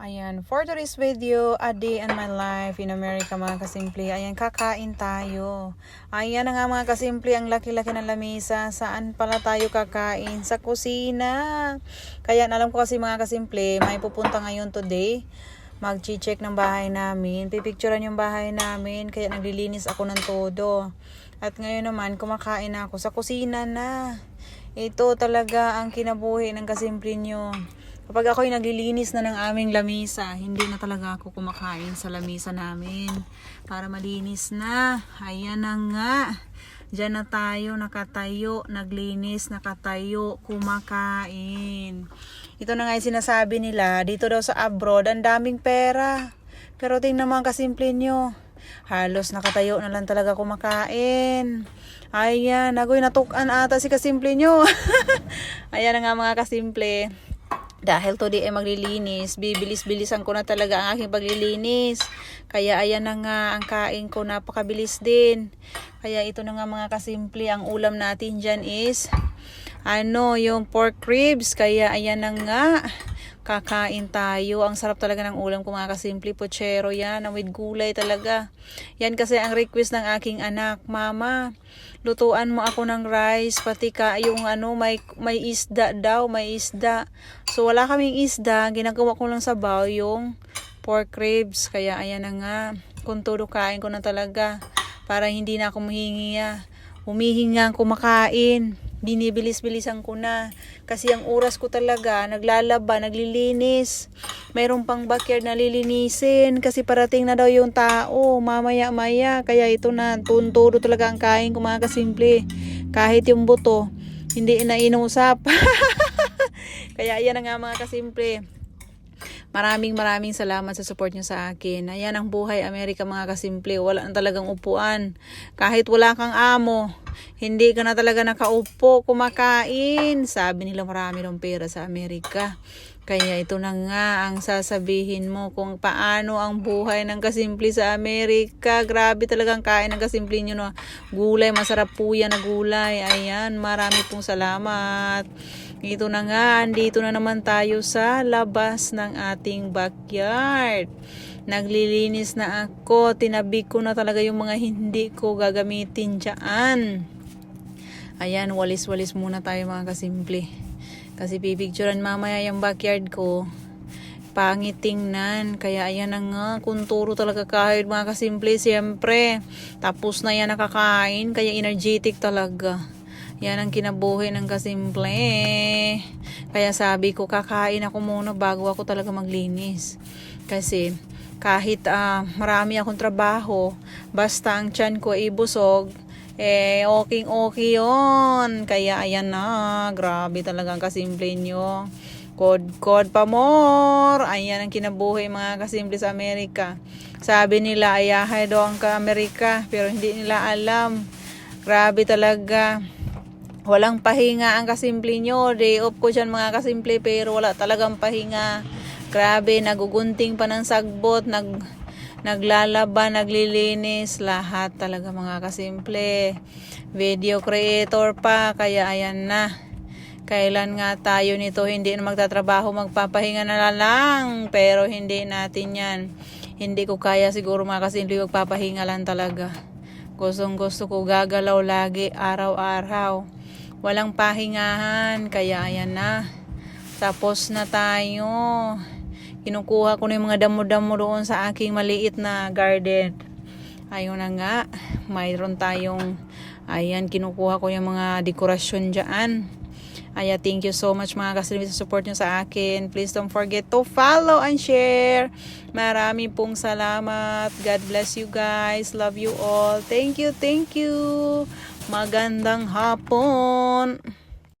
Ayan, for today's video, a day in my life in America mga kasimple. Ayan, kakain tayo. Ayan na nga mga kasimple, ang laki-laki ng lamisa. Saan pala tayo kakain? Sa kusina. Kaya alam ko kasi mga kasimple, may pupunta ngayon today. Mag-check ng bahay namin. Pipicturean yung bahay namin. Kaya naglilinis ako ng todo. At ngayon naman, kumakain ako sa kusina na. Ito talaga ang kinabuhi ng kasimple nyo. Kapag ako'y naglilinis na ng aming lamisa, hindi na talaga ako kumakain sa lamisa namin. Para malinis na. Ayan na nga. Diyan na tayo, nakatayo, naglinis, nakatayo, kumakain. Ito na nga yung sinasabi nila, dito daw sa abroad, ang daming pera. Pero tingnan naman kasimple nyo. Halos nakatayo na lang talaga kumakain. Ayan, agoy natukan ata si kasimple nyo. Ayan na nga mga kasimple. Dahil today ay maglilinis, bibilis-bilisan ko na talaga ang aking paglilinis. Kaya ayan na nga ang kain ko, napakabilis din. Kaya ito na nga mga kasimple, ang ulam natin dyan is, ano, yung pork ribs. Kaya ayan na nga, kakain tayo. Ang sarap talaga ng ulam ko mga kasimple, pochero yan, with gulay talaga. Yan kasi ang request ng aking anak, Mama, lutuan mo ako ng rice, pati ka yung ano, may, may isda daw, may isda. So wala kaming isda, ginagawa ko lang sa baw yung pork ribs. Kaya ayan na nga, kung todo kain ko na talaga para hindi na ako mahingiya. Humihinga ako makain. Binibilis-bilisan ko na. Kasi ang oras ko talaga, naglalaba, naglilinis. Mayroon pang backyard na lilinisin. Kasi parating na daw yung tao, mamaya-maya. Kaya ito na, tunturo talaga ang kain ko mga kasimple. Kahit yung buto, hindi na inusap. Kaya yan nga mga kasimple. Maraming maraming salamat sa support nyo sa akin. Ayan ang buhay Amerika mga kasimple. Wala na talagang upuan. Kahit wala kang amo, hindi ka na talaga nakaupo, kumakain. Sabi nila marami ng pera sa Amerika. Kaya ito na nga ang sasabihin mo kung paano ang buhay ng kasimple sa Amerika. Grabe talagang kain ng kasimple nyo. No? Gulay, masarap po yan na gulay. Ayan, marami pong salamat. Ito na nga, andito na naman tayo sa labas ng ating backyard. Naglilinis na ako, tinabi ko na talaga yung mga hindi ko gagamitin dyan. Ayan, walis-walis muna tayo mga kasimple. Kasi pipicturean mamaya yung backyard ko. Pangit tingnan. Kaya ayan na nga, kunturo talaga kahit mga kasimple, siyempre. Tapos na yan nakakain, kaya energetic talaga. Yan ang kinabuhi ng kasimple. Kaya sabi ko, kakain ako muna bago ako talaga maglinis. Kasi kahit uh, marami akong trabaho, basta ang tiyan ko ay busog, eh, okay okay yon Kaya ayan na, grabe talaga ang kasimple nyo. Kod, kod pa more. Ayan ang kinabuhi mga kasimple sa Amerika. Sabi nila, ayahay daw ang ka-Amerika, pero hindi nila alam. Grabe talaga. Walang pahinga ang kasimple nyo. Day off ko dyan mga kasimple pero wala talagang pahinga. Grabe, nagugunting pa ng sagbot, nag, naglalaba, naglilinis, lahat talaga mga kasimple. Video creator pa, kaya ayan na. Kailan nga tayo nito hindi na magtatrabaho, magpapahinga na lang. Pero hindi natin yan. Hindi ko kaya siguro mga kasimple magpapahinga lang talaga. Gustong gusto ko gagalaw lagi araw-araw walang pahingahan. Kaya ayan na. Tapos na tayo. Kinukuha ko na yung mga damo-damo doon sa aking maliit na garden. Ayun na nga. Mayroon tayong, ayan, kinukuha ko yung mga dekorasyon dyan. Aya, thank you so much mga kasilbi sa support nyo sa akin. Please don't forget to follow and share. Marami pong salamat. God bless you guys. Love you all. Thank you, thank you. Magandang hapon.